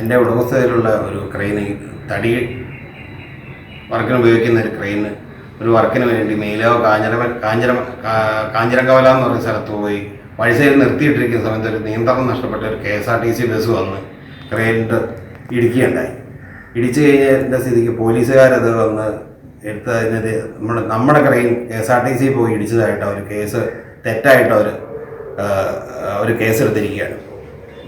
എന്റെ ഉടമസ്ഥതയിലുള്ള ഒരു ക്രെയിന് തടി വർക്കിന് ഉപയോഗിക്കുന്ന ഒരു ക്രെയിന് ഒരു വർക്കിന് വേണ്ടി മേലോ കാഞ്ഞിര കാഞ്ഞിര കാഞ്ഞിരങ്കവല എന്ന് പറഞ്ഞ സ്ഥലത്ത് പോയി വഴി സൈഡിൽ നിർത്തിയിട്ടിരിക്കുന്ന സമയത്ത് ഒരു നിയന്ത്രണം നഷ്ടപ്പെട്ട ഒരു K S R T C bus വന്ന് ക്രെയിനിട്ട് ഇടിക്കുകയുണ്ടായി. ഇടിച്ചു കഴിഞ്ഞതിന്റെ സ്ഥിതിക്ക് പോലീസുകാരത് വന്ന് എടുത്ത് അതിനത് നമ്മുടെ നമ്മുടെ crane K S R T C പോയി ഇടിച്ചതായിട്ട് അവർ കേസ് തെറ്റായിട്ട് അവർ ഒരു കേസ് എടുത്തിരിക്കുകയാണ്.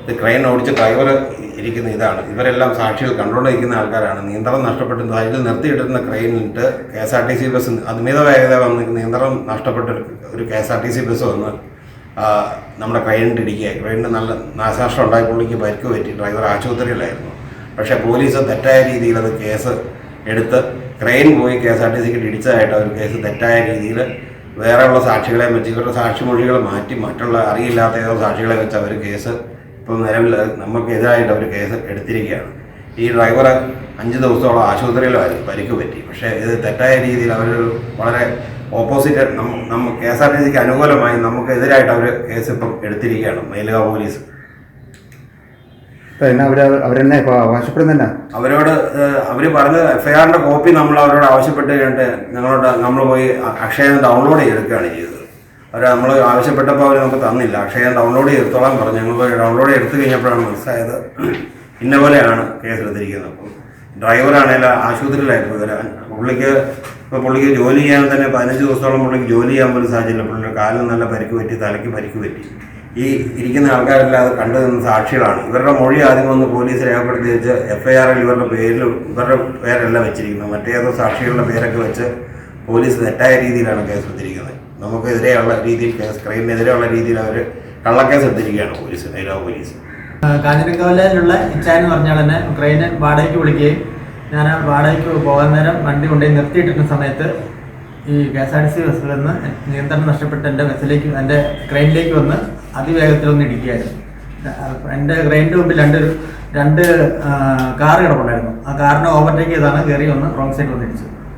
ഇത് ക്രെയിൻ ഓടിച്ച ഡ്രൈവർ ഇരിക്കുന്ന ഇതാണ്. ഇവരെല്ലാം സാക്ഷികൾ കണ്ടുകൊണ്ടിരിക്കുന്ന ആൾക്കാരാണ്. നിയന്ത്രണം നഷ്ടപ്പെട്ട്. അതിൽ നിർത്തിയിട്ടിരുന്ന ക്രെയിനിട്ട് K S R T C bus അമിത വേഗത വന്ന് നിയന്ത്രണം നഷ്ടപ്പെട്ട ഒരു- K S R T C bus വന്ന് നമ്മുടെ ക്രെയിനിട്ട് ഇടിക്കുക ക്രെയിനിന് നല്ല നാശനഷ്ടം ഉണ്ടായപ്പോഴേക്ക് പരിക്ക് പറ്റി. ഡ്രൈവർ ആശുപത്രിയിലായിരുന്നു. പക്ഷേ പോലീസ് തെറ്റായ രീതിയിൽ അത് കേസ് എടുത്ത് ക്രെയിൻ പോയി കെ എസ് ആർ ടി സിക്ക് ഇടിച്ചതായിട്ട് അവർ കേസ് തെറ്റായ രീതിയിൽ വേറെയുള്ള സാക്ഷികളെ വെച്ച് ഇവരുടെ സാക്ഷിമൊഴികൾ മാറ്റി മറ്റുള്ള അറിയില്ലാത്ത ഏതോ സാക്ഷികളെ വെച്ച് അവർ കേസ് ഇപ്പം നിലവിൽ നമുക്കെതിരായിട്ട് അവർ കേസ് എടുത്തിരിക്കുകയാണ്. ഈ ഡ്രൈവർ അഞ്ച് ദിവസത്തോളം ആശുപത്രിയിലായിരുന്നു പരിക്ക് പറ്റി. പക്ഷേ ഇത് തെറ്റായ രീതിയിൽ അവർ വളരെ ഓപ്പോസിറ്റ് നമ്മ കെ എസ് ആർ ടി സിക്ക് അനുകൂലമായി നമുക്കെതിരായിട്ട് അവർ കേസ് ഇപ്പം എടുത്തിരിക്കുകയാണ്. മേലുക പോലീസ്. അവരെന്നെ അവകാശപ്പെടുന്ന അവരോട് അവർ പറഞ്ഞ എഫ് ഐ ആറിന്റെ കോപ്പി നമ്മൾ അവരോട് ആവശ്യപ്പെട്ട് കഴിഞ്ഞിട്ട് ഞങ്ങളോട് നമ്മൾ പോയി അക്ഷയ അക്ഷയം ഡൗൺലോഡ് ചെയ്തെടുക്കുകയാണ് ചെയ്തത്. അവർ നമ്മൾ ആവശ്യപ്പെട്ടപ്പോൾ അവർ നമുക്ക് തന്നില്ല. അക്ഷയം ഡൗൺലോഡ് ചെയ്തോളാൻ പറഞ്ഞു. ഞങ്ങൾ ഡൗൺലോഡ് എടുത്തു കഴിഞ്ഞപ്പോഴാണ് മനസ്സിലായത് ഇന്ന പോലെയാണ് കേസ് എടുത്തിരിക്കുന്നത്. അപ്പം ഡ്രൈവറാണെങ്കിൽ ആശുപത്രിയിലായിരുന്നു വരാൻ പുള്ളിക്ക് ഇപ്പോൾ പുള്ളിക്ക് ജോലി ചെയ്യാൻ തന്നെ പതിനഞ്ച് ദിവസത്തോളം പുള്ളിക്ക് ജോലി ചെയ്യാൻ പോലും സാധിച്ചില്ല. പുള്ളിയുടെ കാലിന് നല്ല പരിക്ക് പറ്റി തലയ്ക്ക് പരിക്ക് പറ്റി. ഈ ഇരിക്കുന്ന ആൾക്കാരെല്ലാം അത് കണ്ടു നിന്ന സാക്ഷികളാണ്. ഇവരുടെ മൊഴി ആദ്യം വന്ന് പോലീസ് രേഖപ്പെടുത്തി വെച്ച് എഫ് ഐ ആറിൽ ഇവരുടെ പേരിൽ ഇവരുടെ പേരെല്ലാം വെച്ചിരിക്കുന്നു മറ്റേതോ സാക്ഷികളുടെ പേരൊക്കെ വെച്ച് പോലീസ് തെറ്റായ രീതിയിലാണ് കേസ് എടുത്തിരിക്കുന്നത്. നമുക്കെതിരെയുള്ള രീതിയിൽ കേസ് ക്രൈമിനെതിരെയുള്ള രീതിയിൽ അവർ കള്ളക്കേസ് എടുത്തിരിക്കുകയാണ് പോലീസ് നൈരോ പോലീസ്. കാഞ്ഞിരക്കോലയിലുള്ള ഇച്ചാൻ എന്ന് പറഞ്ഞാൽ തന്നെ ട്രെയിന് വാടകയ്ക്ക് വിളിക്കുകയും ഞാൻ ആ വാടകയ്ക്ക് പോകാൻ നേരം വണ്ടി കൊണ്ടുപോയി നിർത്തിയിട്ടിരുന്ന സമയത്ത് ഈ K S R T C ബസ്സിൽ നിന്ന് നിയന്ത്രണം നഷ്ടപ്പെട്ട് എന്റെ ബസ്സിലേക്ക് എന്റെ ട്രെയിനിലേക്ക് വന്ന് അതിവേഗത്തിൽ ഒന്ന് ഇടിക്കുകയായിരുന്നു. എന്റെ ട്രെയിനിന്റെ മുമ്പിൽ രണ്ട് രണ്ട് കാർ കിടപ്പുണ്ടായിരുന്നു. ആ കാറിനെ ഓവർടേക്ക് ചെയ്താണ് കയറി ഒന്ന് റോങ് സൈഡ് വന്ന് ഇടിച്ചത്.